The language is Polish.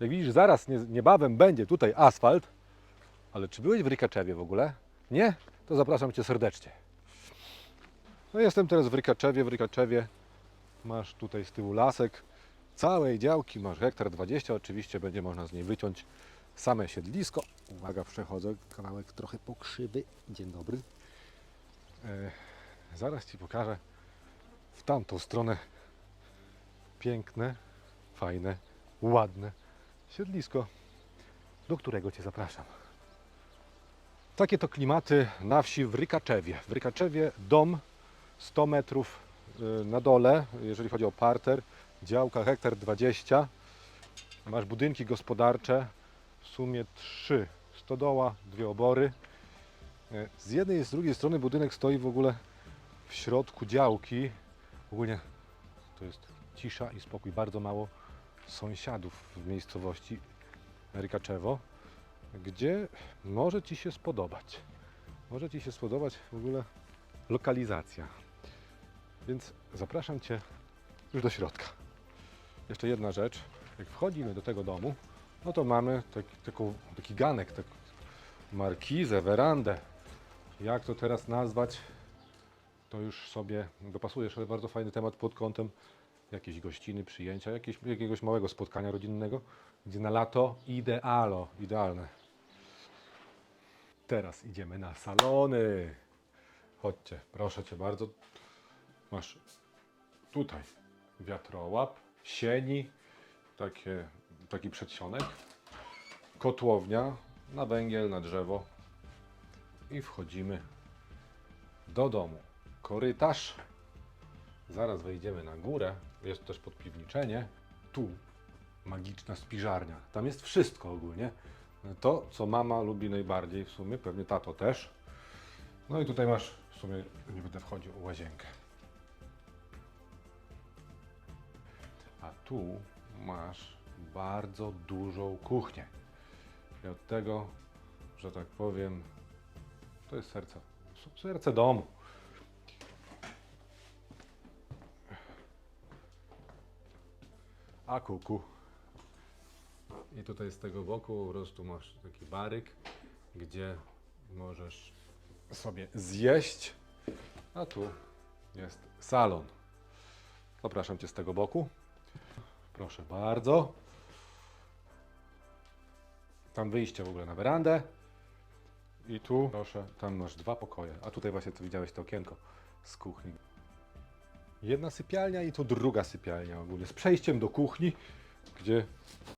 Jak widzisz, zaraz nie, niebawem będzie tutaj asfalt. Ale czy byłeś w Rykaczewie w ogóle? Nie? To zapraszam Cię serdecznie. No jestem teraz w Rykaczewie. W Rykaczewie masz tutaj z tyłu lasek. Całej działki masz hektar 20. Oczywiście będzie można z niej wyciąć same siedlisko. Uwaga, przechodzę. Kawałek trochę pokrzywy. Dzień dobry. E, zaraz Ci pokażę w tamtą stronę piękne, fajne, ładne siedlisko, do którego Cię zapraszam. Takie to klimaty na wsi w Rykaczewie. W Rykaczewie dom 100 metrów y, na dole, jeżeli chodzi o parter, działka hektar 20. Masz budynki gospodarcze, w sumie trzy. Stodoła, dwie obory. E, Z jednej i z drugiej strony budynek stoi w ogóle w środku działki. Ogólnie to jest cisza i spokój. Bardzo mało sąsiadów w miejscowości Rykaczewo, gdzie może Ci się spodobać. Może Ci się spodobać w ogóle lokalizacja. Więc zapraszam Cię już do środka. Jeszcze jedna rzecz. Jak wchodzimy do tego domu, no to mamy taki, taką, taki ganek, tak, markizę, werandę. Jak to teraz nazwać? To już sobie dopasujesz, ale bardzo fajny temat pod kątem jakiejś gościny, przyjęcia, jakieś, jakiegoś małego spotkania rodzinnego, gdzie na lato idealo, idealne. Teraz idziemy na salony. Chodźcie, proszę Cię bardzo. Masz tutaj wiatrołap, sieni, takie, taki przedsionek, kotłownia na węgiel, na drzewo i wchodzimy do domu. Korytarz. Zaraz wejdziemy na górę. Jest też podpiwniczenie. Tu magiczna spiżarnia. Tam jest wszystko ogólnie. To, co mama lubi najbardziej w sumie, pewnie tato też. No i tutaj masz, w sumie nie będę wchodził, łazienkę. A tu masz bardzo dużą kuchnię. I od tego, że tak powiem, to jest serce, serce domu. A kuku. I tutaj z tego boku po prostu masz taki baryk, gdzie możesz sobie zjeść. A tu jest salon. Zapraszam Cię z tego boku. Proszę bardzo. Tam wyjście w ogóle na werandę. I tu, proszę, tam masz dwa pokoje. A tutaj właśnie tu widziałeś to okienko z kuchni. Jedna sypialnia i tu druga sypialnia ogólnie z przejściem do kuchni, gdzie